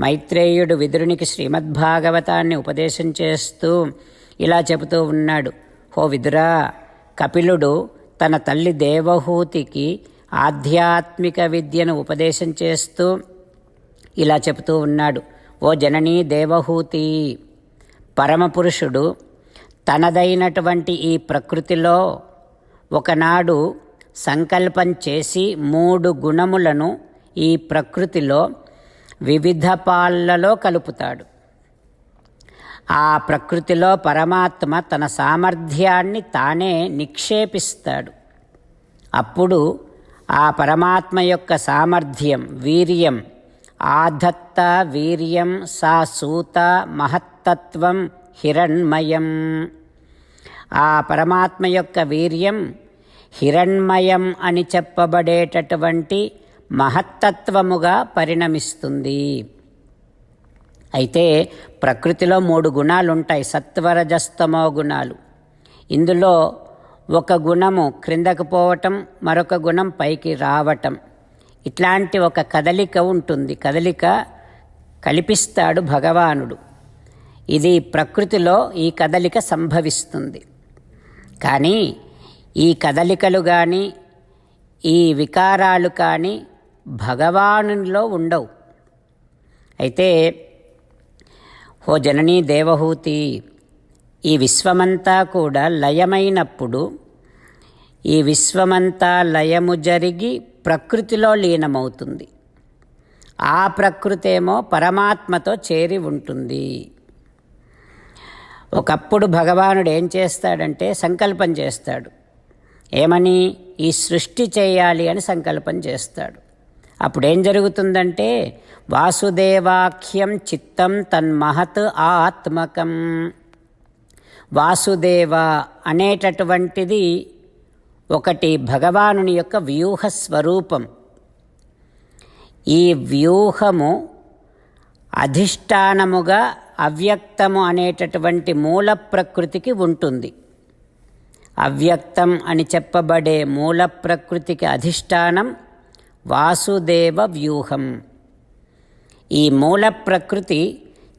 మైత్రేయుడు విదురునికి శ్రీమద్భాగవతాన్ని ఉపదేశం చేస్తూ ఇలా చెబుతూ ఉన్నాడు. ఓ విదురా కపిలుడు తన తల్లి దేవహూతికి ఆధ్యాత్మిక విద్యను ఉపదేశం చేస్తూ ఇలా చెబుతూ ఉన్నాడు. ఓ జననీ దేవహూతి పరమపురుషుడు తనదైనటువంటి ఈ ప్రకృతిలో ఒకనాడు సంకల్పం చేసి మూడు గుణములను ఈ ప్రకృతిలో వివిధ పాళ్ళలో కలుపుతాడు. ఆ ప్రకృతిలో పరమాత్మ తన సామర్థ్యాన్ని తానే నిక్షేపిస్తాడు. అప్పుడు ఆ పరమాత్మ యొక్క సామర్థ్యం వీర్యం ఆధత్త వీర్యం సా సూత మహత్తత్వం హిరణ్మయం. ఆ పరమాత్మ యొక్క వీర్యం హిరణ్మయం అని చెప్పబడేటటువంటి మహత్తత్వముగా పరిణమిస్తుంది. అయితే ప్రకృతిలో మూడు గుణాలు ఉంటాయి సత్వరజస్తమో గుణాలు. ఇందులో ఒక గుణము క్రిందకు పోవటం మరొక గుణం పైకి రావటం. ఇట్లాంటి ఒక కదలిక ఉంటుంది. కదలిక కల్పిస్తాడు భగవానుడు. ఇది ప్రకృతిలో ఈ కదలిక సంభవిస్తుంది. కానీ ఈ కదలికలు కానీ ఈ వికారాలు కానీ భగవానులో ఉండవు. అయితే ఓ జననీ దేవహూతి ఈ విశ్వమంతా కూడా లయమైనప్పుడు ఈ విశ్వమంతా లయము జరిగి ప్రకృతిలో లీనమవుతుంది. ఆ ప్రకృతేమో పరమాత్మతో చేరి ఉంటుంది. ఒకప్పుడు భగవానుడు ఏం చేస్తాడంటే సంకల్పం చేస్తాడు. ఏమని? ఈ సృష్టి చేయాలి అని సంకల్పం చేస్తాడు. అప్పుడేం జరుగుతుందంటే వాసుదేవాఖ్యం చిత్తం తన్మహత్ ఆత్మకం. వాసుదేవ అనేటటువంటిది ఒకటి భగవానుని యొక్క వ్యూహ స్వరూపం ఈ వ్యూహము అధిష్టానముగా అవ్యక్తము అనేటటువంటి మూల ప్రకృతికి ఉంటుంది. అవ్యక్తం అని చెప్పబడే మూల ప్రకృతికి అధిష్టానం వాసుదేవ వ్యూహం ఈ మూల ప్రకృతి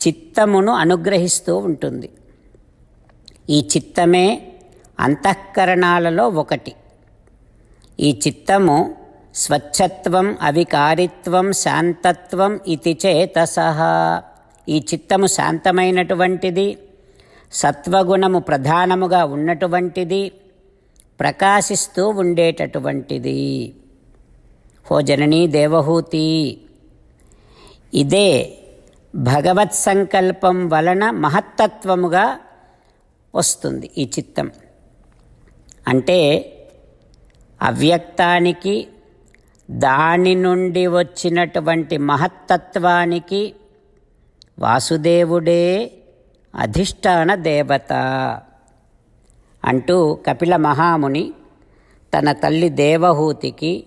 చిత్తమును అనుగ్రహిస్తూ ఉంటుంది. ఈ చిత్తమే అంతఃకరణాలలో ఒకటి. ఈ చిత్తము స్వచ్ఛత్వం అవికారిత్వం శాంతత్వం ఇది చేతస ఈ చిత్తము శాంతమైనటువంటిది సత్వగుణము ప్రధానముగా ఉన్నటువంటిది ప్రకాశిస్తూ ఉండేటటువంటిది. హో జననీ దేవహూతి. ఇదే భగవత్ సంకల్పం వలన మహత్తత్వముగా వస్తుంది ఈ చిత్తం. అంటే అవ్యక్తానికి దాని నుండి వచ్చినటువంటి మహత్తత్వానికి వాసుదేవుడే అధిష్టాన దేవత అంటూ కపిల మహాముని తన తల్లి దేవహూతికి